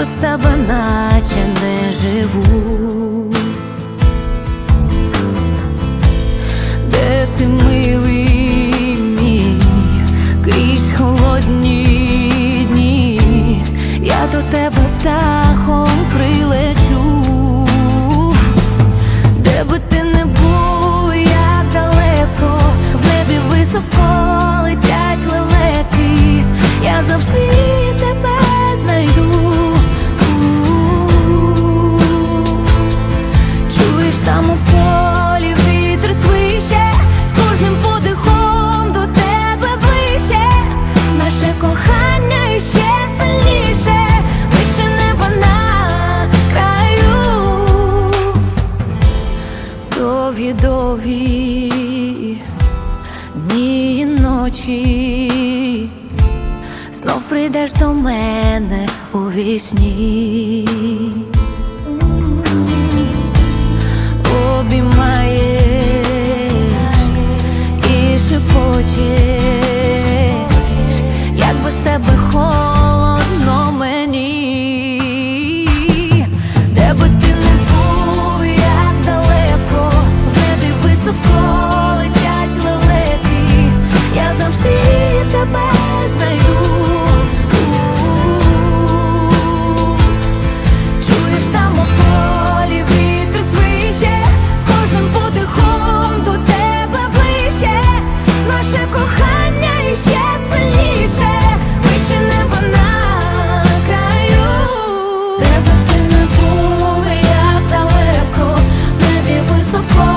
без тебе наче не живу. Де ти милий мій, крізь холодні дні, я до тебе птахом довгі, дні і ночі, знов прийдеш до мене у вісні. Обіймаєш і шепочеш so close